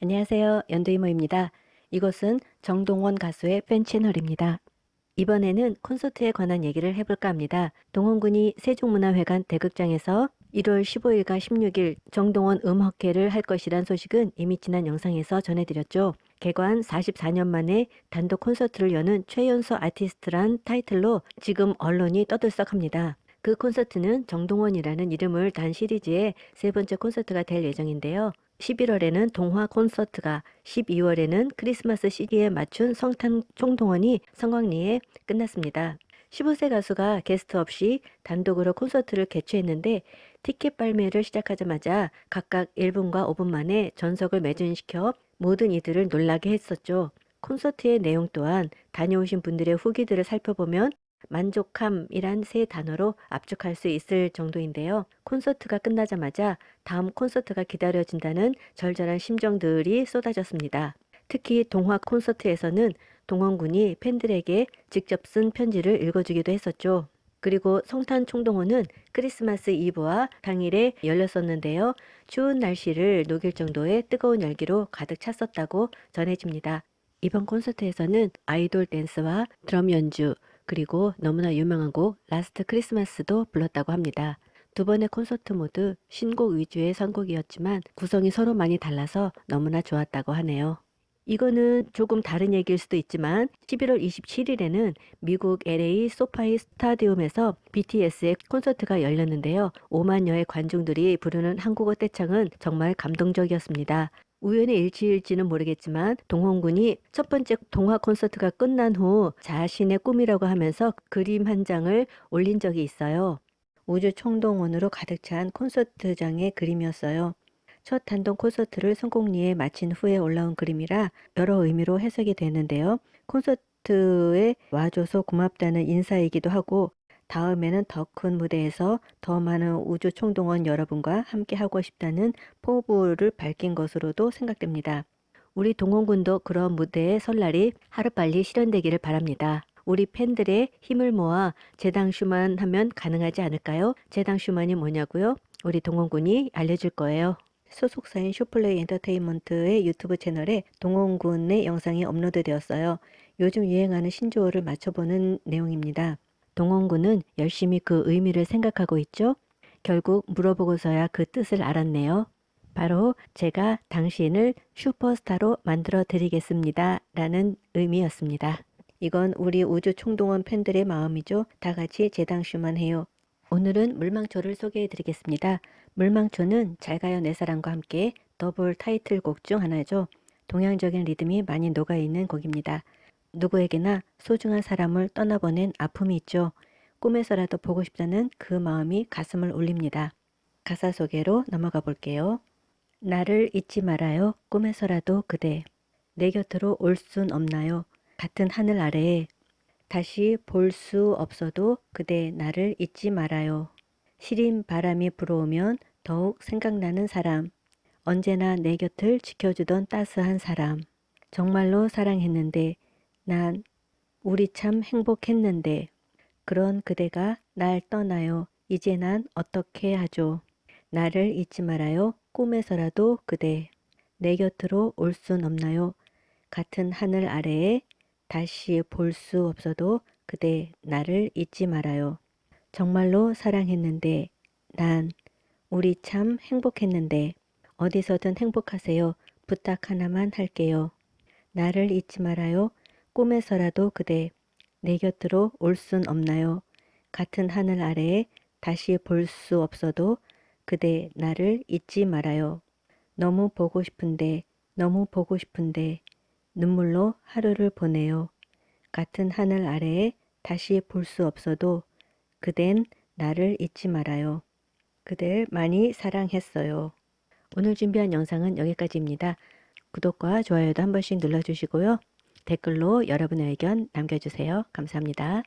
안녕하세요. 연두이모입니다. 이곳은 정동원 가수의 팬 채널입니다. 이번에는 콘서트에 관한 얘기를 해볼까 합니다. 동원군이 세종문화회관 대극장에서 1월 15일과 16일 정동원 음악회를 할 것이란 소식은 이미 지난 영상에서 전해드렸죠. 개관 44년 만에 단독 콘서트를 여는 최연소 아티스트란 타이틀로 지금 언론이 떠들썩합니다. 그 콘서트는 정동원이라는 이름을 단 시리즈의 세 번째 콘서트가 될 예정인데요. 11월에는 동화 콘서트가 12월에는 크리스마스 시기에 맞춘 성탄 총동원이 성광리에 끝났습니다. 15세 가수가 게스트 없이 단독으로 콘서트를 개최했는데 티켓 발매를 시작하자마자 각각 1분과 5분 만에 전석을 매진시켜 모든 이들을 놀라게 했었죠. 콘서트의 내용 또한 다녀오신 분들의 후기들을 살펴보면 만족함이란 세 단어로 압축할 수 있을 정도인데요. 콘서트가 끝나자마자 다음 콘서트가 기다려진다는 절절한 심정들이 쏟아졌습니다. 특히 동화 콘서트에서는 동원군이 팬들에게 직접 쓴 편지를 읽어주기도 했었죠. 그리고 성탄 총동원은 크리스마스 이브와 당일에 열렸었는데요. 추운 날씨를 녹일 정도의 뜨거운 열기로 가득 찼었다고 전해집니다. 이번 콘서트에서는 아이돌 댄스와 드럼 연주, 그리고 너무나 유명한 곡 라스트 크리스마스도 불렀다고 합니다. 두 번의 콘서트 모두 신곡 위주의 선곡이었지만 구성이 서로 많이 달라서 너무나 좋았다고 하네요. 이거는 조금 다른 얘기일 수도 있지만 11월 27일에는 미국 LA 소파이 스타디움에서 BTS의 콘서트가 열렸는데요. 5만여의 관중들이 부르는 한국어 떼창은 정말 감동적이었습니다. 우연의 일치일지는 모르겠지만 동원군이 첫 번째 동화 콘서트가 끝난 후 자신의 꿈이라고 하면서 그림 한 장을 올린 적이 있어요. 우주 총동원으로 가득 찬 콘서트장의 그림이었어요. 첫 단독 콘서트를 성공리에 마친 후에 올라온 그림이라 여러 의미로 해석이 되는데요. 콘서트에 와줘서 고맙다는 인사이기도 하고 다음에는 더 큰 무대에서 더 많은 우주 총동원 여러분과 함께 하고 싶다는 포부를 밝힌 것으로도 생각됩니다. 우리 동원군도 그런 무대의 설날이 하루빨리 실현되기를 바랍니다. 우리 팬들의 힘을 모아 재당 슈만 하면 가능하지 않을까요? 재당 슈만이 뭐냐고요? 우리 동원군이 알려줄 거예요. 소속사인 쇼플레이 엔터테인먼트의 유튜브 채널에 동원군의 영상이 업로드 되었어요. 요즘 유행하는 신조어를 맞춰보는 내용입니다. 동원군은 열심히 그 의미를 생각하고 있죠? 결국 물어보고서야 그 뜻을 알았네요. 바로 제가 당신을 슈퍼스타로 만들어 드리겠습니다. 라는 의미였습니다. 이건 우리 우주 총동원 팬들의 마음이죠. 다 같이 재당슈만 해요. 오늘은 물망초를 소개해 드리겠습니다. 물망초는 잘가요 내 사랑과 함께 더블 타이틀곡 중 하나죠. 동양적인 리듬이 많이 녹아있는 곡입니다. 누구에게나 소중한 사람을 떠나보낸 아픔이 있죠. 꿈에서라도 보고 싶다는 그 마음이 가슴을 울립니다. 가사 소개로 넘어가 볼게요. 나를 잊지 말아요. 꿈에서라도 그대. 내 곁으로 올 순 없나요? 같은 하늘 아래에 다시 볼 수 없어도 그대 나를 잊지 말아요. 시린 바람이 불어오면 더욱 생각나는 사람. 언제나 내 곁을 지켜주던 따스한 사람. 정말로 사랑했는데 난 우리 참 행복했는데 그런 그대가 날 떠나요. 이제 난 어떻게 하죠? 나를 잊지 말아요. 꿈에서라도 그대. 내 곁으로 올 순 없나요? 같은 하늘 아래에 다시 볼 수 없어도 그대 나를 잊지 말아요. 정말로 사랑했는데 난 우리 참 행복했는데 어디서든 행복하세요. 부탁 하나만 할게요. 나를 잊지 말아요. 꿈에서라도 그대 내 곁으로 올 순 없나요? 같은 하늘 아래에 다시 볼 수 없어도 그대 나를 잊지 말아요. 너무 보고 싶은데 너무 보고 싶은데 눈물로 하루를 보내요. 같은 하늘 아래에 다시 볼 수 없어도 그댄 나를 잊지 말아요. 그댈 많이 사랑했어요. 오늘 준비한 영상은 여기까지입니다. 구독과 좋아요도 한 번씩 눌러주시고요. 댓글로 여러분의 의견 남겨주세요. 감사합니다.